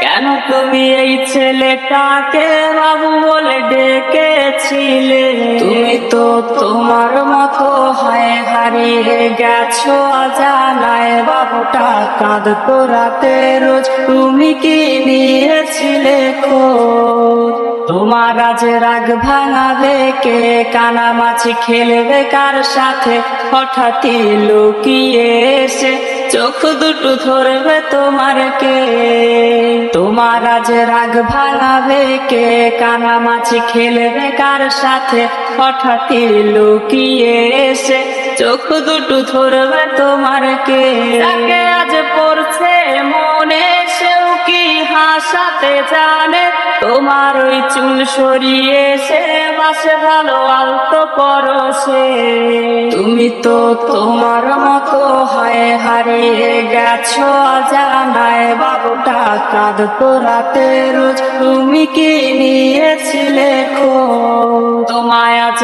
কেন তুমি এই ছেলেটাকে বাবু বলে ডেকেছিলে? তুমি তো তোমার মতো হয় হারিয়ে গেছো জানায় বাবুটা কাঁদতো রাতে রোজ। তুমি কি নিয়েছিলে খোঁজ? তোমার আজ রাগ ভাঙাবে কে? কানামাছি খেলবে কার সাথে? হঠাৎই লুকিয়ে এসে চোখ দুটো ধরবে তোমার কে? তোমার আজ রাগ ভাঙাবে কে? কানামাছি খেলবে কার সাথে? হঠাৎই লুকিয়ে এসে চোখ দুটো ধরবে তোমার কে? আজ পড়ছে মনে সেও কি হাসাতে জানে? তোমার ওই চুল সরিয়ে সে বাসে ভালো আলত পরশে। তুমি তো তোমার মতো হয় হারিয়ে গেছো জানায় বাবুটা কাঁদতো রাতে রোজ। তুমি কি নিয়েছিলে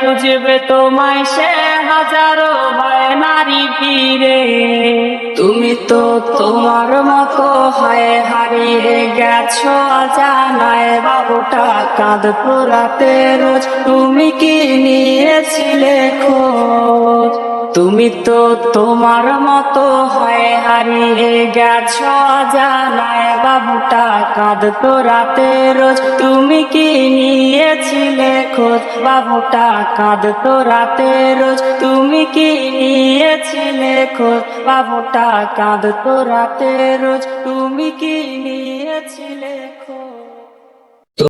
খুঁজবে তোমায় সে হাজারো হয় নারী ফিরে তুমি তো তোমার মতো হয় হারিয়ে গেছো জানায় বাবুটা কাঁধ পোড়াতে রোজ। তুমি কি নিয়েছিলে খোঁজ? তুমি তো তোমার মতো হয় হারিয়ে গেছো জানায় বাবুটা কাঁদতো রাতে রোজ। তুমি কি নিয়েছিলে খোঁজ? বাবুটা কাঁদতো রাতে রোজ। তুমি কি নিয়েছিলে খোঁজ? বাবুটা কাঁদতো রাতে রোজ। তুমি কি নিয়েছিলে